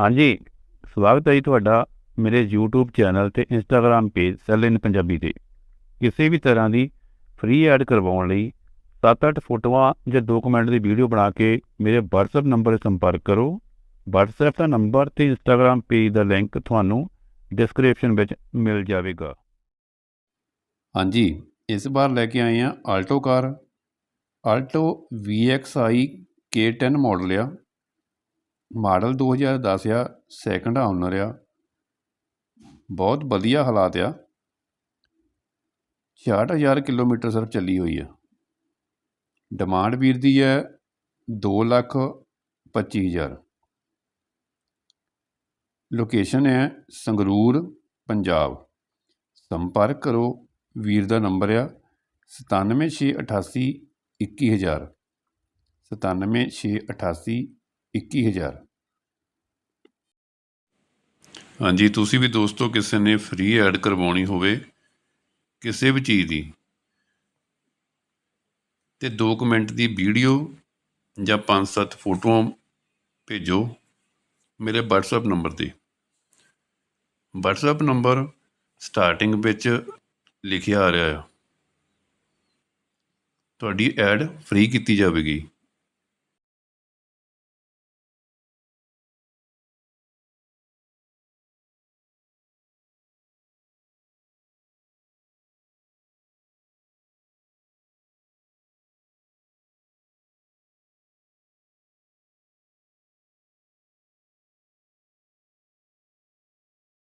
ਹਾਂਜੀ, ਸਵਾਗਤ ਹੈ ਜੀ ਤੁਹਾਡਾ ਮੇਰੇ YouTube ਚੈਨਲ ਤੇ Instagram page sale in Punjabi ਤੇ। ਕਿਸੇ ਵੀ ਤਰ੍ਹਾਂ ਦੀ ਫ੍ਰੀ ਐਡ ਕਰਵਾਉਣ ਲਈ 7-8 ਫੋਟੋਆਂ ਜਾਂ 2 ਦੀ ਵੀਡੀਓ ਬਣਾ ਕੇ ਮੇਰੇ WhatsApp ਨੰਬਰ 'ਤੇ ਸੰਪਰਕ ਕਰੋ। WhatsApp ਦਾ ਨੰਬਰ ਤੇ Instagram ਪੇਜ ਦਾ ਲਿੰਕ ਤੁਹਾਨੂੰ ਡਿਸਕ੍ਰਿਪਸ਼ਨ ਵਿੱਚ ਮਿਲ ਜਾਵੇਗਾ। ਹਾਂਜੀ, ਇਸ ਵਾਰ ਲੈ ਕੇ ਆਏ ਆ Alto car Alto VXI K10 model ਆ। ਮਾਡਲ 2010 ਆ ਸੈਕੰਡ ਓਨਰ ਆ। ਬਹੁਤ ਵਧੀਆ ਹਾਲਾਤ ਆ। 66000 ਕਿਲੋਮੀਟਰ ਸਿਰਫ ਚੱਲੀ ਹੋਈ ਆ। ਡਿਮਾਂਡ ਵੀਰ ਦੀ ਹੈ 2 ਲੱਖ 25000 ਲੋਕੇਸ਼ਨ ਹੈ ਸੰਗਰੂਰ, ਪੰਜਾਬ। ਸੰਪਰਕ ਕਰੋ, ਵੀਰ ਦਾ ਨੰਬਰ ਆ 97688 21000 97688 ਇੱਕੀ ਹਜ਼ਾਰ। ਹਾਂਜੀ, ਤੁਸੀਂ ਵੀ ਦੋਸਤੋ ਕਿਸੇ ਨੇ ਫ੍ਰੀ ਐਡ ਕਰਵਾਉਣੀ ਹੋਵੇ ਕਿਸੇ ਵੀ ਚੀਜ਼ ਦੀ, ਤੇ 2 ਮਿੰਟ ਦੀ ਵੀਡੀਓ ਜਾਂ 5-7 ਫੋਟੋਆਂ ਭੇਜੋ ਮੇਰੇ WhatsApp ਨੰਬਰ ਤੇ। WhatsApp ਨੰਬਰ ਸਟਾਰਟਿੰਗ ਵਿੱਚ ਲਿਖਿਆ ਆ ਰਿਹਾ ਆ। ਤੁਹਾਡੀ ਐਡ ਫ੍ਰੀ ਕੀਤੀ ਜਾਵੇਗੀ।